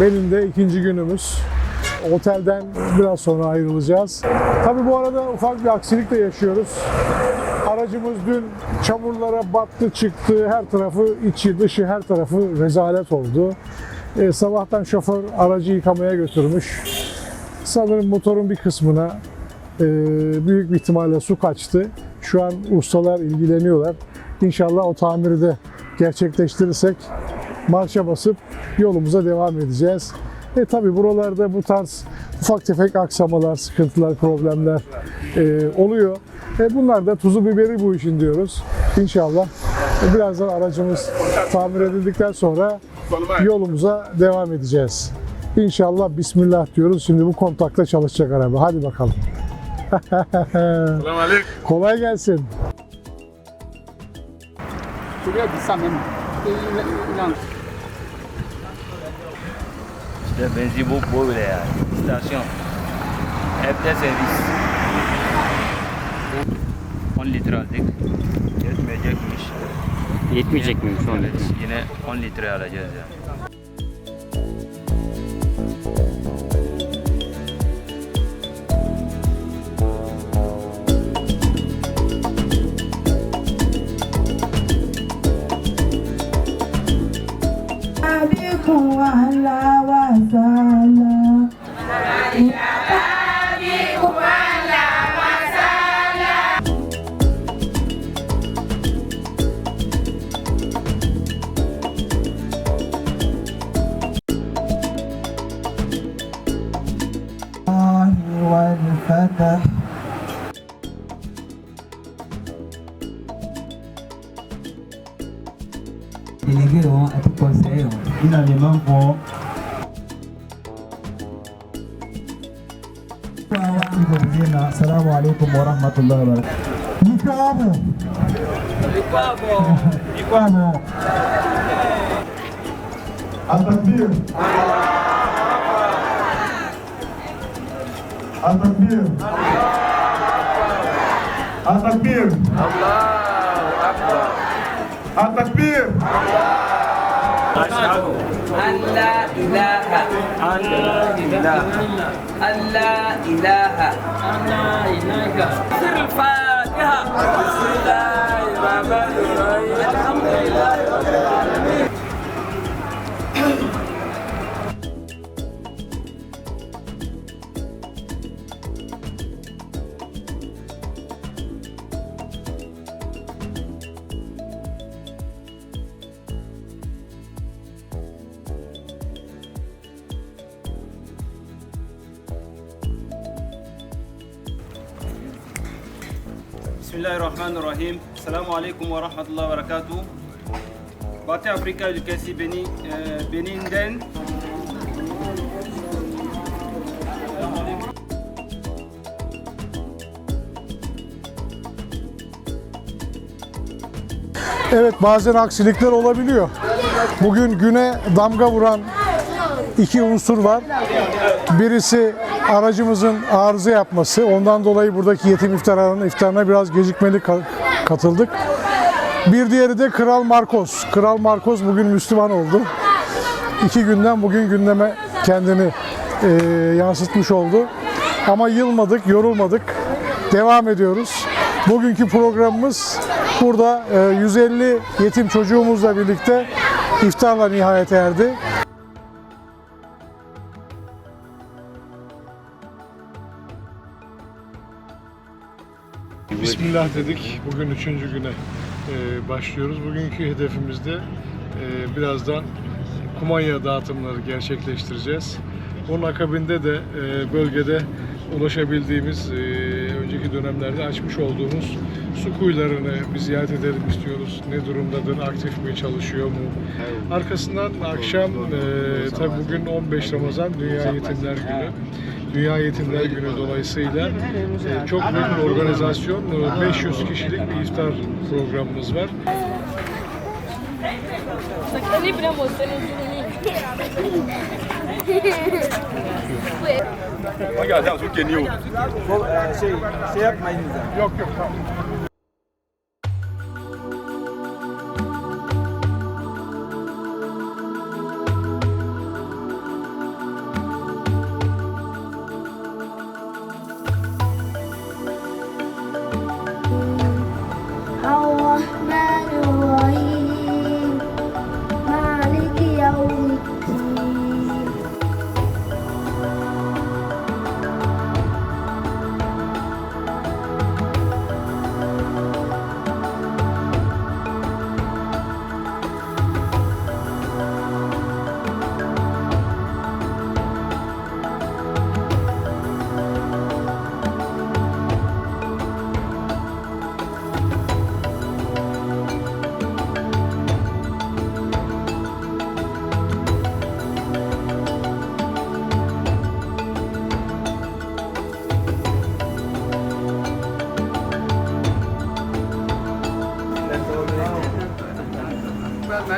Benin'de ikinci günümüz. Otelden biraz sonra ayrılacağız. Tabii bu arada ufak bir aksilik de yaşıyoruz. Aracımız dün çamurlara battı çıktı. Her tarafı içi dışı her tarafı rezalet oldu. E, sabahtan şoför aracı yıkamaya götürmüş. Sanırım motorun bir kısmına e, büyük bir ihtimalle su kaçtı. Şu an ustalar ilgileniyorlar. İnşallah o tamiri de gerçekleştirirsek marşa basıp yolumuza devam edeceğiz. E tabi buralarda bu tarz ufak tefek aksamalar, sıkıntılar, problemler e, oluyor. E, bunlar da tuzu biberi bu işin diyoruz. İnşallah e, birazdan aracımız tamir edildikten sonra yolumuza devam edeceğiz. İnşallah Bismillah diyoruz. Şimdi bu kontakta çalışacak araba. Hadi bakalım. Kolay gelsin. Ça İşte benzin bu, bile yani. İstasyon. Evde servis. 10 litre aldık. Yetmeyecekmiş. Yetmeyecek miymiş 10 litre? Yine 10 litre alacağız yani. Fatah. Elegeyo atukoseyo. Jina ni mambo Jina, assalamu alaikum warahmatullahi wabarakatuh. Nikwamo. Nikwamo. Nikwamo. Atakbir. Allah. Nikwabo. Nikwabo. Atakbir. Atakbir. Atakbir. Atakbir. أن لا إله أن لا أن لا إله أن لا إله الفاتحة Bismillahirrahmanirrahim. Selamun Aleyküm ve Rahmetullahi ve Berekatuhu. Batı Afrika ülkesi Benin, e, Benin'den Evet bazen aksilikler olabiliyor. Bugün güne damga vuran iki unsur var. Birisi aracımızın arıza yapması. Ondan dolayı buradaki yetim iftarının iftarına biraz gecikmeli ka- katıldık. Bir diğeri de Kral Marcos. Kral Marcos bugün Müslüman oldu. İki günden bugün gündeme kendini e, yansıtmış oldu. Ama yılmadık, yorulmadık. Devam ediyoruz. Bugünkü programımız burada e, 150 yetim çocuğumuzla birlikte iftarla nihayete erdi. Bismillah dedik. Bugün üçüncü güne e, başlıyoruz. Bugünkü hedefimizde e, birazdan kumanya dağıtımları gerçekleştireceğiz. Onun akabinde de e, bölgede ulaşabildiğimiz, e, önceki dönemlerde açmış olduğumuz su kuyularını bir ziyaret edelim istiyoruz. Ne durumdadır, aktif mi, çalışıyor mu? Arkasından akşam, e, tabi bugün 15 Ramazan Dünya Yetimler Günü. Dünya Yetimler Günü dolayısıyla e, çok büyük bir organizasyon, e, 500 kişilik bir iftar programımız var. Sakın bile mostrando Yok yok tamam.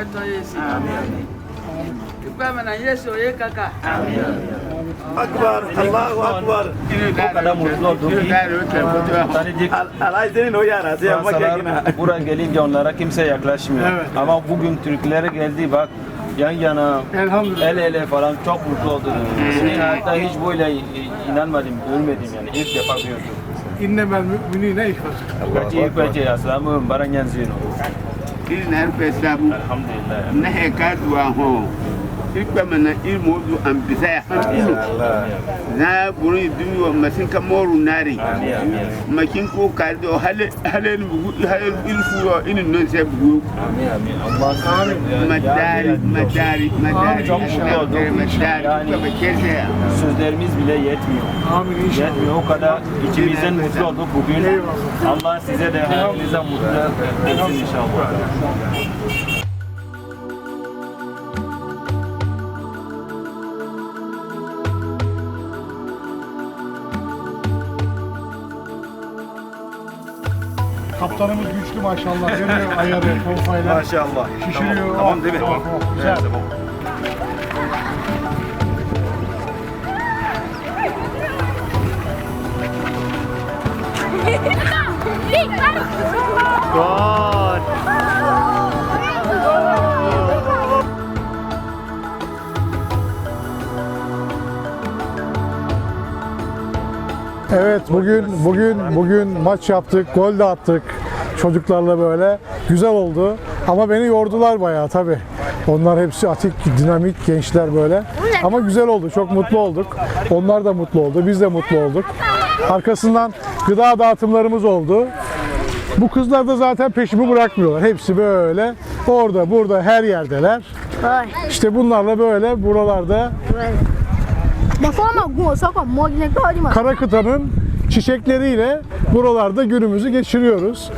Ma to yesi Ipa mana yesu ye kaka Akbar, Allahu Akbar. O kadar mutlu oldum ki. Tanıdık Alayze'nin o yarası yapmak masalar buraya gelince onlara kimse yaklaşmıyor. Ama bugün Türklere geldi bak yan yana, el ele falan çok mutlu oldum. Hatta hiç böyle inanmadım, görmedim yani ilk defa gördüm. İnnemel müminine ihvas. Kaçı kaçı aslamu baranyan zino. iri na इन नहर पे सब नह का दुआ हों। Kpama na iri modu an bisa ya hankulu na buru dumi wa masin ka moru nari. Makin ko kari do hale hale ni bugu hale iri fuwa ini non se bugu. Madari madari madari Çok oldum. madari Yani- kaba kese ya sözlerimiz bile yetmiyor. Amin inşallah. Yetmiyor o kadar içimizden mutlu olduk bugün. Allah size de hayatınıza mutlu etsin inşallah. Kaptanımız güçlü maşallah. Görüyor ayarı, konfayla. Maşallah. Şişiriyor. Tamam değil mi? Tamam, tamam. Güzel. Evet bugün bugün bugün maç yaptık, gol de attık çocuklarla böyle. Güzel oldu. Ama beni yordular bayağı tabii. Onlar hepsi atik, dinamik gençler böyle. Ama güzel oldu. Çok mutlu olduk. Onlar da mutlu oldu. Biz de mutlu olduk. Arkasından gıda dağıtımlarımız oldu. Bu kızlar da zaten peşimi bırakmıyorlar. Hepsi böyle orada, burada, her yerdeler. İşte bunlarla böyle buralarda Before I'm going, so I'm more than God. kara kıtanın çiçekleriyle buralarda günümüzü geçiriyoruz.